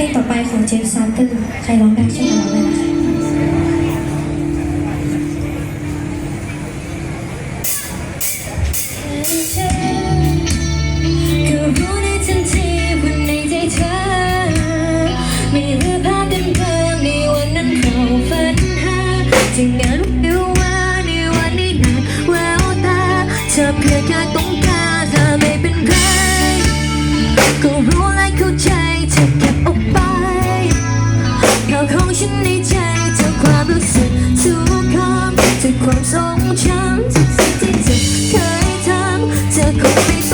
ลงต่อไปของเจฟซาร์เตอร์ใครร้องได้ช่วยร้องเลยนะคะก็รู้ในทันทีว่าในใจเธอไม่เหลือภาพเดิมๆในวั ฉันในใจเธอความรู้สึกทุกคำทุกความทรงจำทุกสิ่งที่เธอเคยทำเธอคงไม่